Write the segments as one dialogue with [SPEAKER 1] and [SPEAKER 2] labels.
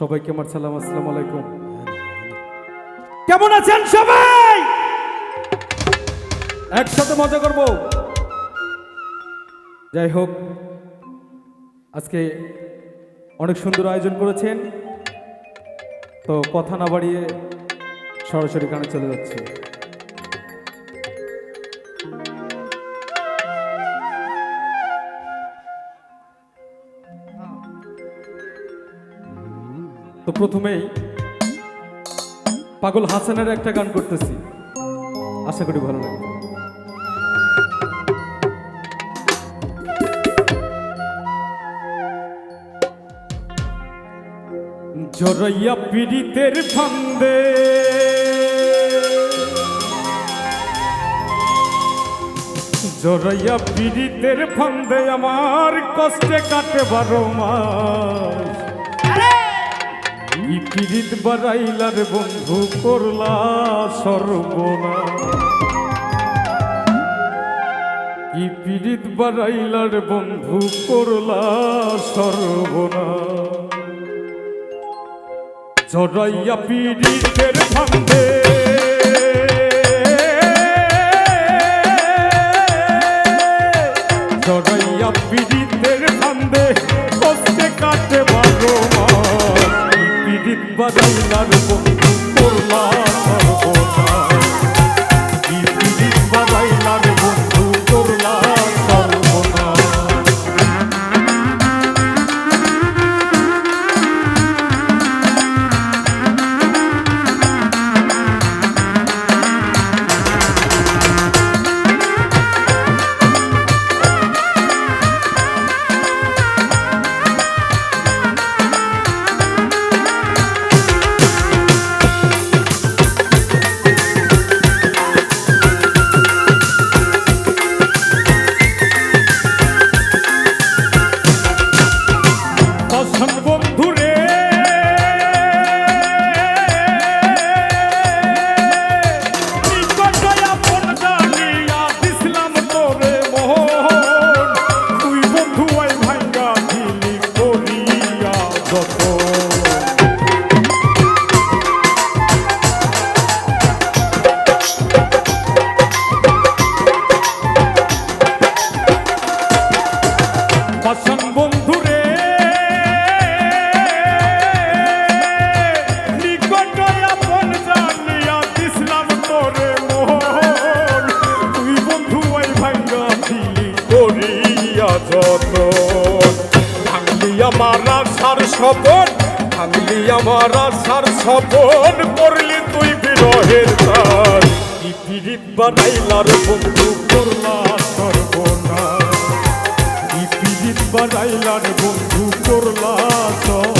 [SPEAKER 1] সবাইকে আমার সালাম, আসসালাম আলাইকুম। কেমন আছেন সবাই? একসাথে মজা করব। যাই হোক, আজকে অনেক সুন্দর আয়োজন করেছেন। তো কথা না বাড়িয়ে সরাসরি গানে চলে যাচ্ছে। তো প্রথমেই পাগল হাসানের একটা গান করতেছি। আশা করি ভালো লাগবে। জরাইয়া পীড়িতের ফান্দে জরাইয়া পীড়িতের ফান্দে আমার কষ্টে কাটে বারো মাস। ই পীড়িত বাড়াইলার বন্ধু করলা সর্বনা। কি পীড়িত বাড়াইলার বন্ধু করলা সর্বনা। জড়াইয়া পীড়িতের ফান্দে জড়াইয়া পীড়িতের ফান্দে পীড়িত বাড়াইলার যত ভাঙলি আমার আশার সপন ভাঙলি আমার আশার সপন করলি তুই বিরহের তার পিড়িত বানাইলার বন্ধু করলা সর্বনা কি বানাইলার বন্ধু করলা সর্বনা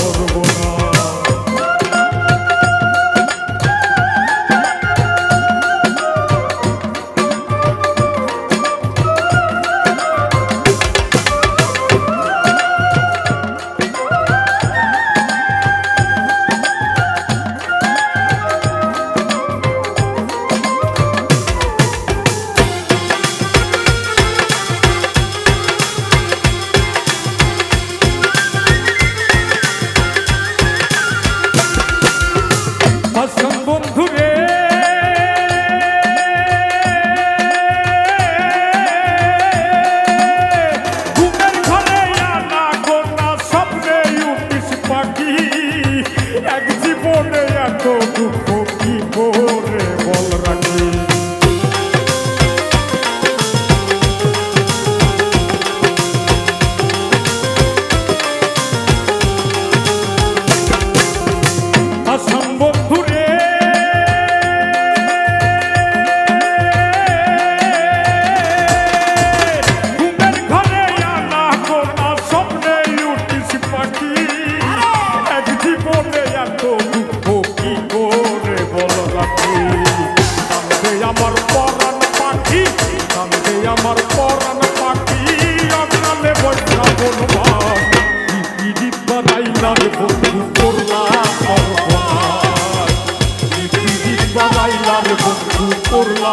[SPEAKER 1] বানাইলার বন্ধু করলা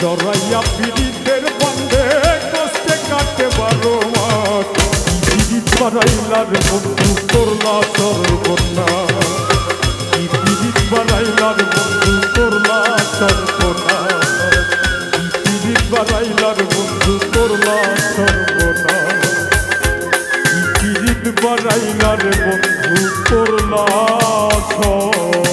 [SPEAKER 2] জরাইয়া পীড়িতের বন্ধে কষ্টে কাটে বারো মাস। পীড়িত বাড়াইলার বন্ধু করলা সর্বনা কি পীড়িত বাড়াইলার বন্ধু করলা সর্বনা কি পীড়িত বাড়াইলার বন্ধু করলা সর্বনা কি পীড়িত বাড়াইলার বন্ধু করলা সর্বনা